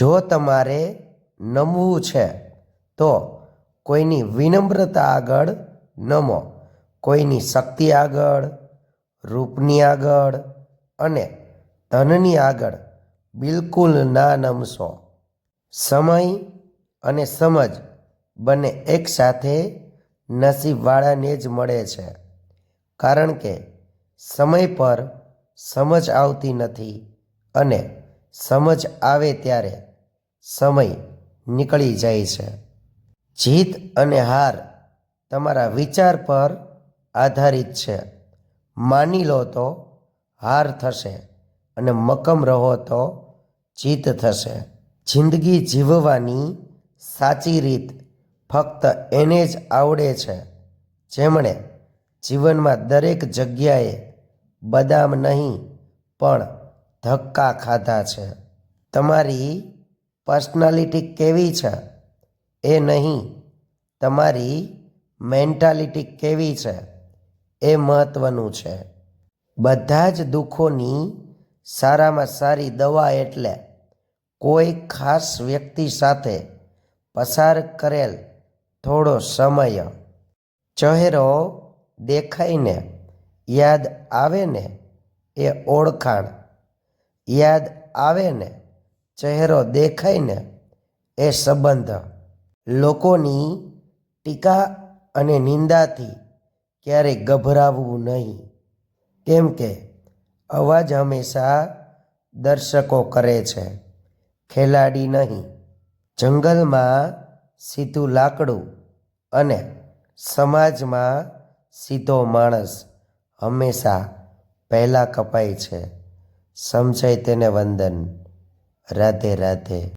જો તમારે નમવું છે, તો કોઈની વિનમ્રતા આગળ નમો. કોઈની શક્તિ આગળ, રૂપની આગળ અને ધનની આગળ બિલકુલ ના નમશો. સમય અને સમજ બંને એકસાથે નસીબવાળાને જ મળે છે. કારણ કે સમય પર સમજ આવતી નથી અને સમજ આવે ત્યારે સમય નીકળી જાય છે. જીત અને હાર તમારા વિચાર પર આધારિત છે. માની લો તો હાર થશે અને મક્કમ રહો તો જીત થશે. જિંદગી જીવવાની સાચી રીત ફક્ત એને જ આવડે છે. જેમણે જીવનમાં દરેક જગ્યાએ બદામ નહીં પણ ધક્કા ખાધા છે. તમારી પર્સનાલિટી કેવી છે? એ નહીં. તમારી મેન્ટાલિટી કેવી છે? એ મહત્વનું છે. બધા જ દુઃખોની સારામાં સારી દવા એટલે કોઈ ખાસ વ્યક્તિ સાથે પસાર કરેલ થોડો સમય. ચહેરો દેખાઈને યાદ આવે ને એ ઓળખાણ. યાદ આવે ને ચહેરો દેખાઈને એ સંબંધ લોકોની ટીકા અને નિંદાથી ક્યારેય ગભરાવવું નહીં. કેમ કે અવાજ હંમેશા દર્શકો કરે છે. ખેલાડી નહીં. જંગલમાં સીધું લાકડું અને સમાજમાં સીધો માણસ હંમેશા પહેલાં કપાય છે. સમજાય તેને વંદન. રાધે રાધે.